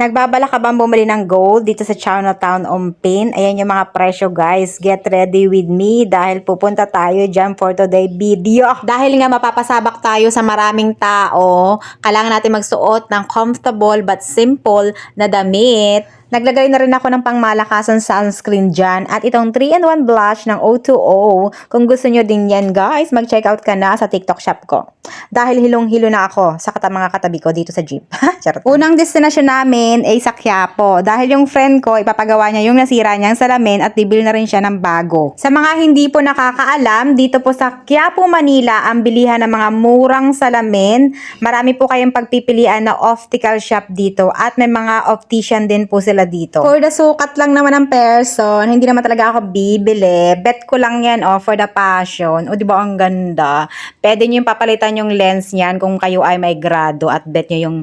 Nagbabala ka bang bumili ng gold dito sa Chinatown Ompin? Ayan yung mga presyo guys. Get ready with me dahil pupunta tayo dyan for today video. Dahil nga mapapasabak tayo sa maraming tao, kailangan natin magsuot ng comfortable but simple na damit. Naglagay na rin ako ng pangmalakasan sunscreen dyan at itong 3-in-1 blush ng O2O. Kung gusto nyo din yan guys, mag-check out ka na sa TikTok shop ko. Dahil hilong-hilo na ako sa kata mga katabi ko dito sa jeep. Charot. Unang destinasyon namin ay sa Quiapo. Dahil yung friend ko, ipapagawa niya yung nasira niyang salamin at bibil na rin siya ng bago. Sa mga hindi po nakakaalam, dito po sa Quiapo, Manila, ang bilihan ng mga murang salamin. Marami po kayong pagpipilian na optical shop dito at may mga optician din po sila dito. For the sukat lang naman ng person, hindi naman talaga ako bibili. Bet ko lang yan oh, for the passion. O di ba ang ganda? Pwede nyo yung papalitan yung lens niyan kung kayo ay may grado at bet nyo yung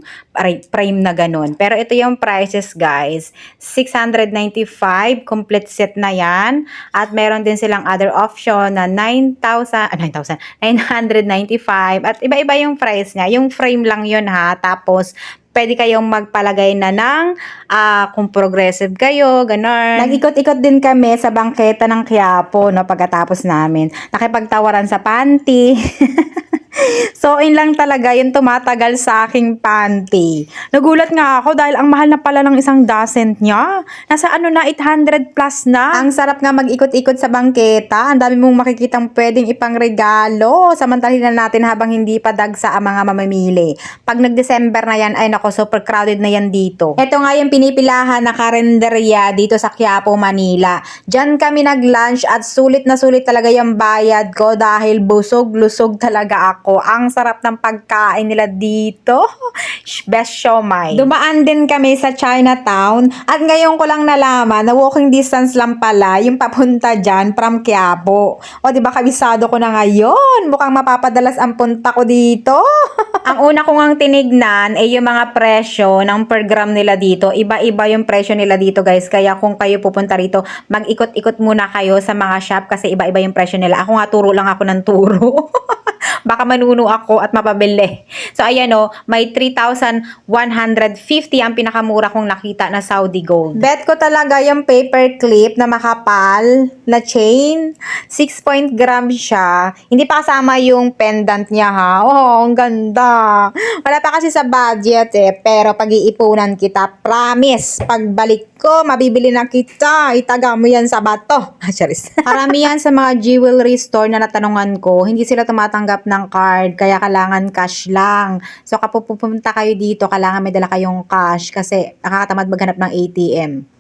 frame na ganun. Pero ito yung prices guys. 695 complete set na yan. At meron din silang other option na 9,000, ah, 9,000, 995. At iba-iba yung price niya. Yung frame lang yun ha. Tapos pwede kayong magpalagay na ng ah, kung progressive kayo, ganun. Nag-ikot-ikot din kami sa bangketa ng Quiapo no, pagkatapos namin. Nakipagtawaran sa panty. So, in lang talaga yung tumatagal sa aking panty. Nagulat nga ako dahil ang mahal na pala ng isang dozen niya. Nasa ano na, 800 plus na. Ang sarap nga mag-ikot-ikot sa bangketa. Ang dami mong makikitang pwedeng ipang regalo. Samantalhin na natin habang hindi pa dagsa ang mga mamamili. Pag nag-December na yan, ay nako, super crowded na yan dito. Ito nga yung pinipilahan na karinderya dito sa Quiapo, Manila. Diyan kami nag-lunch at sulit na sulit talaga yung bayad ko dahil busog-lusog talaga ako. Ang sarap ng pagkain nila dito. Best siomay. Dumaan din kami sa Chinatown at ngayon ko lang nalaman na walking distance lang pala yung papunta dyan from Quiapo. O di ba kabisado ko na ngayon? Mukhang mapapadalas ang punta ko dito. ang una ko ngang tinignan ay yung mga presyo ng per gram nila dito. Iba-iba yung presyo nila dito guys. Kaya kung kayo pupunta rito, mag-ikot-ikot muna kayo sa mga shop kasi iba-iba yung presyo nila. Ako nga turo lang ako ng turo. baka manuno ako at mapabili. So, ayan o, may 3,150 ang pinakamura kong nakita na Saudi gold. Bet ko talaga yung paper clip na makapal na chain. 6 point gram siya. Hindi pa kasama yung pendant niya ha. Oh, ang ganda. Wala pa kasi sa budget eh. Pero pag-iipunan kita, promise, pagbalik ko, mabibili na kita. Itaga mo yan sa bato. Charis. Karamihan sa mga jewelry store na natanungan ko, hindi sila tumatanggap ng card, kaya kailangan cash lang. So kapag pupunta kayo dito, kailangan may dala kayong cash kasi nakakatamad maghanap ng ATM.